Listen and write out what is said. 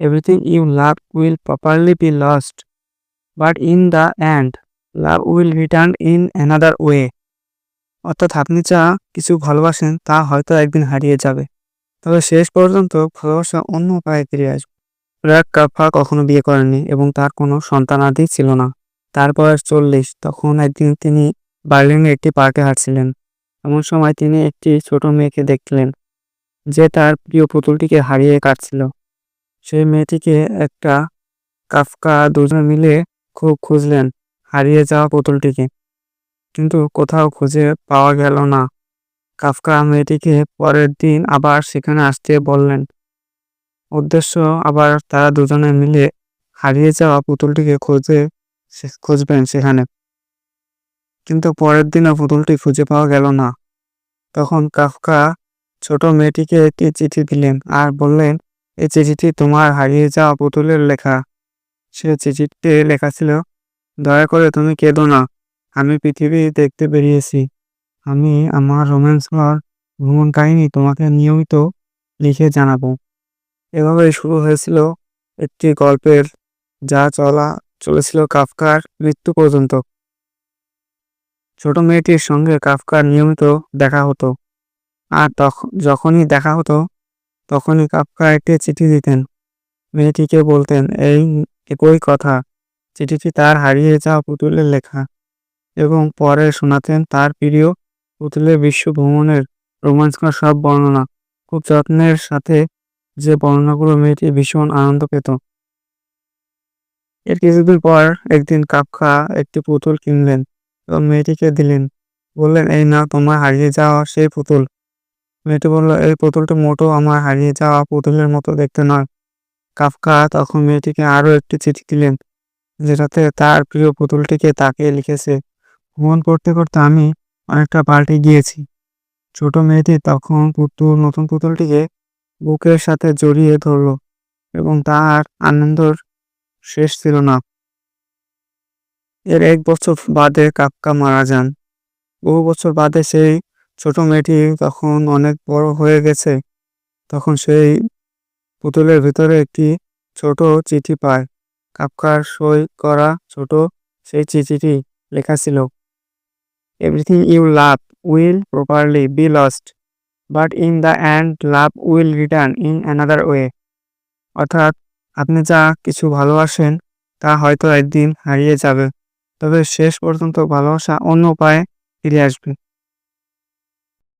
Everything you love will properly be lost but in the end love will return in another way অর্থাৎ আপনি যা কিছু ভালোবাসেন, তা হয়তো একদিন হারিয়ে যাবে। তবে শেষ পর্যন্ত ভালোবাসা অন্য উপায়ে ফিরে আসবে। রাগ কাফা কখনো বিয়ে করেননি এবং তার কোনো সন্তানাদি ছিল না। তার বয়স চল্লিশ, তখন একদিন তিনি বার্লিনে একটি পার্কে হাঁটছিলেন। এমন সময় তিনি একটি ছোট মেয়েকে দেখলেন, যে তার প্রিয় পুতুলটিকে হারিয়ে কাটছিল। সেই মেয়েটিকে একটা কাফকা দুজন মিলে খুব খুঁজলেন, হারিয়ে যাওয়া পুতুলটিকে। কিন্তু কোথাও খুঁজে পাওয়া গেল না। কাফকা মেয়েটিকে পরের দিন আবার সেখানে আসতে বললেন। উদ্দেশ্য আবার তারা দুজনে মিলে হারিয়ে যাওয়া পুতুলটিকে খুঁজে খুঁজবেন সেখানে। কিন্তু পরের দিনও পুতুলটি খুঁজে পাওয়া গেল না। তখন কাফকা ছোট মেয়েটিকে একটি চিঠি দিলেন আর বললেন এই চিঠিটি তোমার হারিয়ে যাওয়া পুতুলের লেখা। সে চিঠিতে লেখা ছিল, দয়া করে তুমি কেঁদো না, আমি পৃথিবী দেখতে বেরিয়েছি। আমি আমার রোম্যান্স ভ্রমণ কাহিনী তোমাকে নিয়মিত লিখে জানাব। এভাবে শুরু হয়েছিল একটি গল্পের, যা চলা, চলেছিল কাফকার মৃত্যু পর্যন্ত। ছোট মেয়েটির সঙ্গে কাফকার নিয়মিত দেখা হতো। আর তখন যখনই দেখা হতো তখনই কাফকা একটি চিঠি দিতেন। মেয়েটিকে বলতেন, এই একই কথা। চিঠিটি তার হারিয়ে যাওয়া পুতুলের লেখা এবং পরে শোনাতেন তার প্রিয় পুতুলের বিশ্ব ভ্রমণের রোমাঞ্চকর সব বর্ণনা। খুব যত্নের সাথে যে বর্ণনাগুলো মেয়েটি ভীষণ আনন্দ পেত। এর কিছুদিন পর একদিন কাপখা একটি পুতুল কিনলেন এবং মেয়েটিকে দিলেন। বললেন, এই না তোমার হারিয়ে যাওয়া সেই পুতুল। মেয়েটি বলল, এই পুতুলটি মোটো আমার হারিয়ে যাওয়া পুতুলের মতো দেখতে নয়। কাফকা তখন মেয়েটিকে আরও একটি চিঠি দিলেন, যেটাতে তার প্রিয় পুতুলটিকে তাকে লিখেছে, ভ্রমণ করতে করতে আমি অনেকটা পাল্টে গিয়েছি। ছোট মেয়েটি তখন পুতুল, নতুন পুতুলটিকে বুকের সাথে জড়িয়ে ধরল এবং তার আনন্দর শেষ ছিল না। এর এক বছর বাদে কাক্কা মারা যান। বহু বছর বাদে সেই ছোট মেয়েটি তখন অনেক বড় হয়ে গেছে। তখন সেই পুতুলের ভিতরে একটি ছোট চিঠি পায়। কাপকার সই করা ছোট সেই চিঠিটি লেখা ছিল everything you love will properly be lost but in the end love will return in another way অর্থাৎ আপনি যা কিছু ভালোবাসেন, তা হয়তো একদিন হারিয়ে যাবে, তবে শেষ পর্যন্ত ভালোবাসা অন্য উপায়ে ফিরে আসবে।